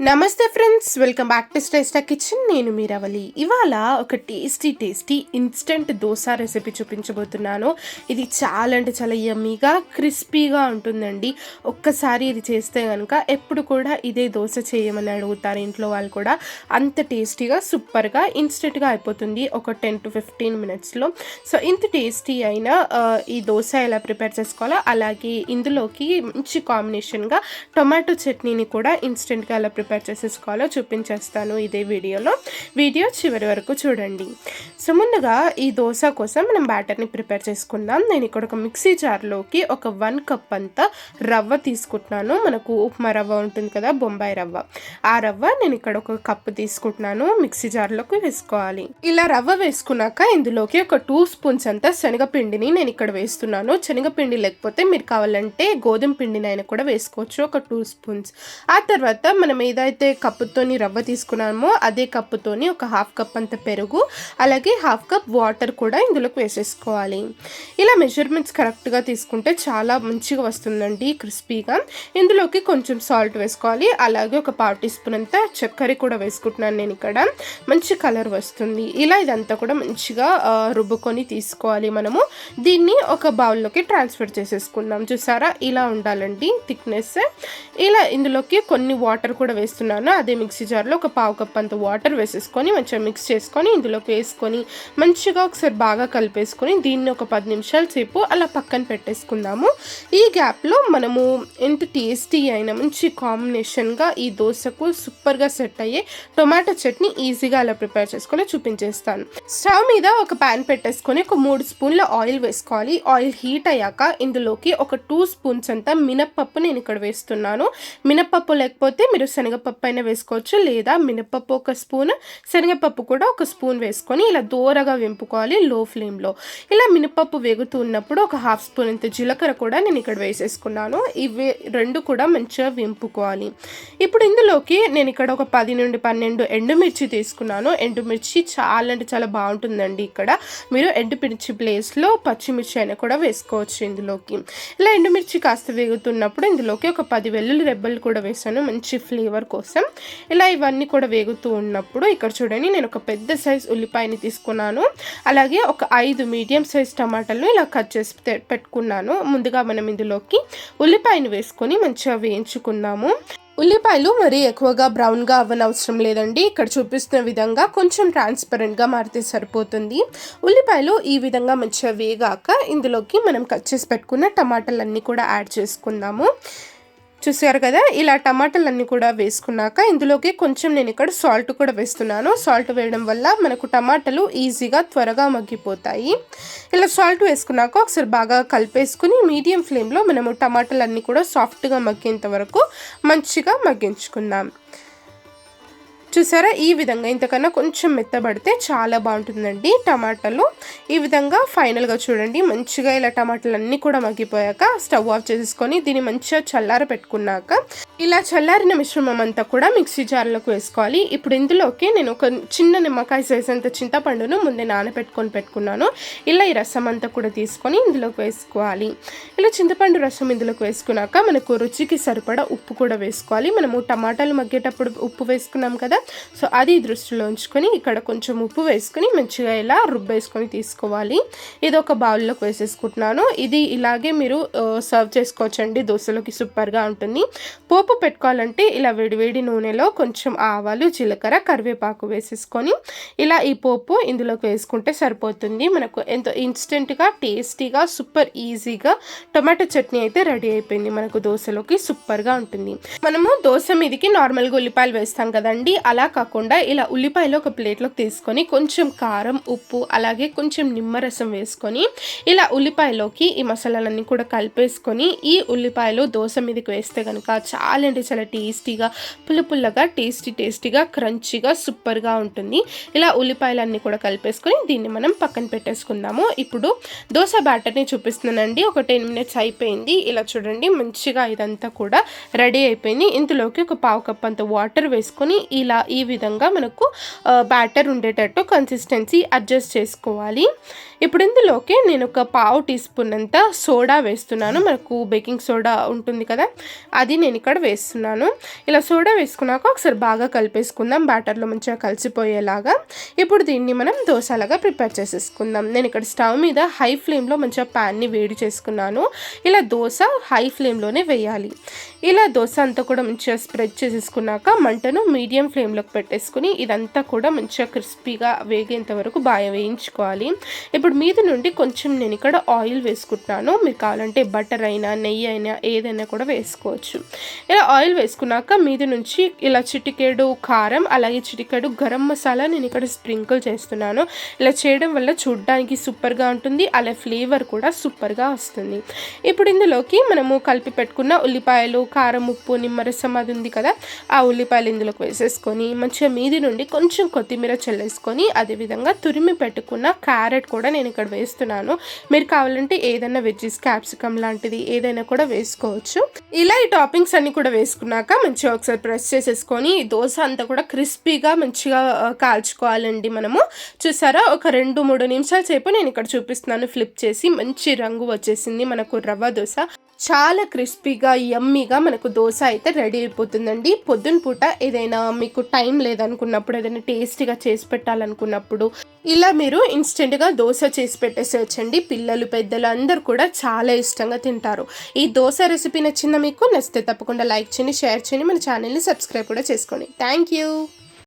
Namaste friends welcome back to స్టైస్టా kitchen. నేను మీరవలి ఇవాళ ఒక tasty tasty instant dosa recipe చూపించబోతున్నాను. ఇది చాలా అంటే చాలా యమ్మీగా క్రిస్పీగా ఉంటుందండి. ఒక్కసారి ఇది చేస్తే కనుక ఎప్పుడు కూడా ఇదే దోశ చేయమని అడుగుతారు ఇంట్లో వాళ్ళు కూడా. అంత టేస్టీగా సూపర్గా ఇన్స్టెంట్గా అయిపోతుంది ఒక టెన్ టు ఫిఫ్టీన్ మినిట్స్లో సో ఇంత టేస్టీ అయిన ఈ దోశ ఎలా ప్రిపేర్ చేసుకోవాలో అలాగే ఇందులోకి మంచి కాంబినేషన్గా టొమాటో చట్నీని కూడా ఇన్స్టెంట్గా ఎలా ప్రిపేర్ చేసేసుకోవాలో చూపించేస్తాను ఇదే వీడియోలో. వీడియో చివరి వరకు చూడండి. సో ముందుగా ఈ దోశ కోసం మనం బ్యాటర్ని ప్రిపేర్ చేసుకుందాం. నేను ఇక్కడ ఒక మిక్సీ జార్లోకి ఒక వన్ కప్ అంతా రవ్వ తీసుకుంటున్నాను. మనకు ఉప్మా రవ్వ ఉంటుంది కదా బొంబాయి రవ్వ. ఆ రవ్వ నేను ఇక్కడ ఒక కప్ తీసుకుంటున్నాను. మిక్సీ జార్లోకి వేసుకోవాలి. ఇలా రవ్వ వేసుకున్నాక ఇందులోకి ఒక టూ స్పూన్స్ అంతా శనగపిండిని నేను ఇక్కడ వేస్తున్నాను. శనగపిండి లేకపోతే మీరు కావాలంటే గోధుమ పిండినైనా కూడా వేసుకోవచ్చు. ఒక టూ స్పూన్స్ ఆ తర్వాత మనం ఏదైతే కప్పుతోని రవ్వ తీసుకున్నామో అదే కప్పుతోని ఒక హాఫ్ కప్ అంత పెరుగు అలాగే హాఫ్ కప్ వాటర్ కూడా ఇందులోకి వేసేసుకోవాలి. ఇలా మెజర్మెంట్స్ కరెక్ట్గా తీసుకుంటే చాలా మంచిగా వస్తుందండి క్రిస్పీగా. ఇందులోకి కొంచెం సాల్ట్ వేసుకోవాలి అలాగే ఒక పావు టీ స్పూన్ అంతా చక్కెర కూడా వేసుకుంటున్నాను నేను ఇక్కడ. మంచి కలర్ వస్తుంది. ఇలా ఇదంతా కూడా మంచిగా రుబ్బుకొని తీసుకోవాలి మనము. దీన్ని ఒక బౌల్లోకి ట్రాన్స్ఫర్ చేసేసుకుందాం. చూసారా? ఇలా ఉండాలండి థిక్నెస్. ఇలా ఇందులోకి కొన్ని వాటర్ కూడా వేస్తున్నాను. అదే మిక్సీ జార్లో ఒక పావు కప్ అంత వాటర్ వేసేసుకొని మంచిగా మిక్స్ చేసుకొని ఇందులోకి వేసుకొని మంచిగా ఒకసారి బాగా కలిపేసుకొని దీన్ని ఒక పది నిమిషాల సేపు అలా పక్కన పెట్టేసుకుందాము. ఈ గ్యాప్లో మనము ఎంత టేస్టీ అయిన మంచి కాంబినేషన్గా ఈ దోశకు సూపర్గా సెట్ అయ్యే టొమాటో చట్నీ ఈజీగా అలా ప్రిపేర్ చేసుకొని చూపించేస్తాను. స్టవ్ మీద ఒక ప్యాన్ పెట్టేసుకొని ఒక మూడు స్పూన్ల ఆయిల్ వేసుకోవాలి. ఆయిల్ హీట్ అయ్యాక ఇందులోకి ఒక టూ స్పూన్స్ అంతా మినప్పప్పు నేను ఇక్కడ వేస్తున్నాను. మినప్పప్పు లేకపోతే మీరు శనగ శనగపప్పు అయినా వేసుకోవచ్చు లేదా మినప్పప్పు ఒక స్పూన్ శనగపప్పు కూడా ఒక స్పూన్ వేసుకొని ఇలా దూరగా వెంపుకోవాలి లో. ఫ్లేమ్లో ఇలా మినపప్పు వేగుతూ ఉన్నప్పుడు ఒక హాఫ్ స్పూన్ ఇంత జీలకర్ర కూడా నేను ఇక్కడ వేసేసుకున్నాను. ఇవి రెండు కూడా మంచిగా వెంపుకోవాలి. ఇప్పుడు ఇందులోకి నేను ఇక్కడ ఒక పది నుండి పన్నెండు ఎండుమిర్చి తీసుకున్నాను. ఎండుమిర్చి చాలా అంటే చాలా బాగుంటుందండి ఇక్కడ. మీరు ఎండుమిర్చి ప్లేస్లో పచ్చిమిర్చి అయినా కూడా వేసుకోవచ్చు ఇందులోకి. ఇలా ఎండుమిర్చి కాస్త వేగుతున్నప్పుడు ఇందులోకి ఒక పది వెల్లుల్లి రెబ్బలు కూడా వేసాను. మంచి ఫ్లేవర్ కోసం. ఇలా ఇవన్నీ కూడా వేగుతూ ఉన్నప్పుడు ఇక్కడ చూడండి నేను ఒక పెద్ద సైజ్ ఉల్లిపాయని తీసుకున్నాను. అలాగే ఒక ఐదు మీడియం సైజ్ టమాటాలు ఇలా కట్ చేసి పె- పెట్టుకున్నాను. ముందుగా మనం ఇందులోకి ఉల్లిపాయను వేసుకొని మంచిగా వేయించుకున్నాము ఉల్లిపాయలు మరీ ఎక్కువగా బ్రౌన్గా అవ్వనవసరం లేదండి. ఇక్కడ చూపిస్తున్న విధంగా కొంచెం ట్రాన్స్పరెంట్గా మారితే సరిపోతుంది. ఉల్లిపాయలు ఈ విధంగా మంచిగా వేగాక ఇందులోకి మనం కట్ చేసి పెట్టుకున్న టమాటాలన్నీ కూడా యాడ్ చేసుకుందాము. చూసారు కదా ఇలా టమాటాలన్నీ కూడా వేసుకున్నాక ఇందులోకి కొంచెం నేను ఇక్కడ సాల్ట్ కూడా వేస్తున్నాను. సాల్ట్ వేయడం వల్ల మనకు టమాటాలు ఈజీగా త్వరగా మగ్గిపోతాయి. ఇలా సాల్ట్ వేసుకున్నాక ఒకసారి బాగా కలిపేసుకుని మీడియం ఫ్లేమ్లో మనము టమాటాలన్నీ కూడా సాఫ్ట్గా మగ్గేంత వరకు మంచిగా మగ్గించుకుందాం. చూసారా? ఈ విధంగా ఇంతకన్నా కొంచెం మెత్తబడితే చాలా బాగుంటుందండి టమాటాలు. ఈ విధంగా ఫైనల్గా చూడండి మంచిగా ఇలా టమాటాలు అన్నీ కూడా మగ్గిపోయాక స్టవ్ ఆఫ్ చేసేసుకొని దీన్ని మంచిగా చల్లార పెట్టుకున్నాక ఇలా చల్లారిన మిశ్రమం అంతా కూడా మిక్సీ జార్లోకి వేసుకోవాలి. ఇప్పుడు ఇందులోకి నేను ఒక చిన్న నిమ్మకాయ సైజ్ అంత చింతపండును ముందే నానబెట్టుకొని పెట్టుకున్నాను. ఇలా ఈ రసం అంతా కూడా తీసుకొని ఇందులోకి వేసుకోవాలి. ఇలా చింతపండు రసం ఇందులోకి వేసుకున్నాక మనకు రుచికి సరిపడా ఉప్పు కూడా వేసుకోవాలి. మనము టమాటాలు మగ్గేటప్పుడు ఉప్పు వేసుకున్నాం కదా సో అది దృష్టిలో ఉంచుకొని ఇక్కడ కొంచెం ఉప్పు వేసుకొని మంచిగా ఇలా రుబ్బేసుకొని తీసుకోవాలి. ఇది ఒక బౌల్లోకి వేసేసుకుంటున్నాను. ఇది ఇలాగే మీరు సర్వ్ చేసుకోవచ్చండి. దోశలోకి సూపర్గా ఉంటుంది. పోపు పెట్టుకోవాలంటే ఇలా వేడివేడి నూనెలో కొంచెం ఆవాలు జీలకర్ర కరివేపాకు వేసేసుకొని ఇలా ఈ పోపు ఇందులోకి వేసుకుంటే సరిపోతుంది. మనకు ఎంతో ఇన్స్టెంట్గా టేస్టీగా సూపర్ ఈజీగా టొమాటో చట్నీ అయితే రెడీ అయిపోయింది. మనకు దోశలోకి సూపర్గా ఉంటుంది. మనము దోశ మీదకి నార్మల్గా ఉల్లిపాయలు వేస్తాం కదండి. అలా కాకుండా ఇలా ఉల్లిపాయలు ఒక ప్లేట్లోకి తీసుకొని కొంచెం కారం ఉప్పు అలాగే కొంచెం నిమ్మరసం వేసుకొని ఇలా ఉల్లిపాయలోకి ఈ మసాలాలన్నీ కూడా కలిపేసుకొని ఈ ఉల్లిపాయలు దోశ మీదకి వేస్తే కనుక చాలా అంటే చాలా టేస్టీగా పుల్ల పుల్లగా టేస్టీ టేస్టీగా క్రంచీగా సూపర్గా ఉంటుంది. ఇలా ఉల్లిపాయలన్నీ కూడా కలిపేసుకొని దీన్ని మనం పక్కన పెట్టేసుకుందాము. ఇప్పుడు దోశ బ్యాటర్ని చూపిస్తున్నానండి. ఒక టెన్ మినిట్స్ అయిపోయింది. ఇలా చూడండి మంచిగా ఇదంతా కూడా రెడీ అయిపోయింది. ఇందులోకి ఒక పావు కప్ అంత వాటర్ వేసుకొని ఇలా ఇలా ఈ విధంగా మనకు బ్యాటర్ ఉండేటట్టు కన్సిస్టెన్సీ అడ్జస్ట్ చేసుకోవాలి. ఇప్పుడు ఇందులోకి నేను ఒక పావు టీ స్పూన్ అంత సోడా వేస్తున్నాను. మనకు బేకింగ్ సోడా ఉంటుంది కదా అది నేను ఇక్కడ వేస్తున్నాను. ఇలా సోడా వేసుకున్నాక ఒకసారి బాగా కలిపేసుకుందాం. బ్యాటర్లో మంచిగా కలిసిపోయేలాగా. ఇప్పుడు దీన్ని మనం దోశలాగా ప్రిపేర్ చేసేసుకుందాం. నేను ఇక్కడ స్టవ్ మీద హై ఫ్లేమ్లో మంచిగా ప్యాన్ని వేడి చేసుకున్నాను. ఇలా దోశ హై ఫ్లేమ్లోనే వేయాలి. ఇలా దోశ అంతా కూడా మంచిగా స్ప్రెడ్ చేసేసుకున్నాక మంటను మీడియం ఫ్లేమ్లోకి పెట్టేసుకుని ఇదంతా కూడా మంచిగా క్రిస్పీగా వేగేంత వరకు బాగా వేయించుకోవాలి. ఇప్పుడు మీద నుండి కొంచెం నేను ఇక్కడ ఆయిల్ వేసుకుంటున్నాను. మీరు కావాలంటే బటర్ అయినా నెయ్యి అయినా ఏదైనా కూడా వేసుకోవచ్చు. ఇలా ఆయిల్ వేసుకున్నాక మీద నుంచి ఇలా చిటికేడు కారం అలాగే చిటికేడు గరం మసాలా నేను ఇక్కడ స్ప్రింకిల్ చేస్తున్నాను. ఇలా చేయడం వల్ల చూడ్డానికి సూపర్గా ఉంటుంది అలా ఫ్లేవర్ కూడా సూపర్గా వస్తుంది. ఇప్పుడు ఇందులోకి మనము కలిపి పెట్టుకున్న ఉల్లిపాయలు కారం ఉప్పు నిమ్మరసం అది ఉంది కదా ఆ ఉల్లిపాయలు ఇందులోకి వేసేసుకొని మంచిగా మీది నుండి కొంచెం కొత్తిమీర చల్లేసుకొని అదేవిధంగా తురిమి పెట్టుకున్న క్యారెట్ కూడా నేను ఇక్కడ వేస్తున్నాను. మీరు కావాలంటే ఏదైనా వెజ్జెస్ క్యాప్సికమ్ లాంటిది ఏదైనా కూడా వేసుకోవచ్చు. ఇలా ఈ టాపింగ్స్ అన్ని కూడా వేసుకున్నాక మంచిగా ఒకసారి ప్రెస్ చేసేసుకొని దోశ అంతా కూడా క్రిస్పీగా మంచిగా కాల్చుకోవాలండి మనము. చూసారా? ఒక రెండు మూడు నిమిషాల సేపు నేను ఇక్కడ చూపిస్తున్నాను. ఫ్లిప్ చేసి మంచి రంగు వచ్చేసింది మనకు రవ్వ దోశ. చాలా క్రిస్పీగా యమ్మీగా మనకు దోశ అయితే రెడీ అయిపోతుందండి. పొద్దున పూట ఏదైనా మీకు టైం లేదనుకున్నప్పుడు ఏదైనా టేస్టీగా చేసి పెట్టాలనుకున్నప్పుడు ఇలా మీరు ఇన్స్టెంట్గా దోశ చేసి పెట్టేసేయచ్చండి పిల్లలు పెద్దలు అందరూ కూడా చాలా ఇష్టంగా తింటారు. ఈ దోశ రెసిపీ నచ్చిందా మీకు? నచ్చితే తప్పకుండా లైక్ చేయండి షేర్ చేయండి. మన ఛానల్ని సబ్స్క్రైబ్ కూడా చేసుకోండి. Thank you.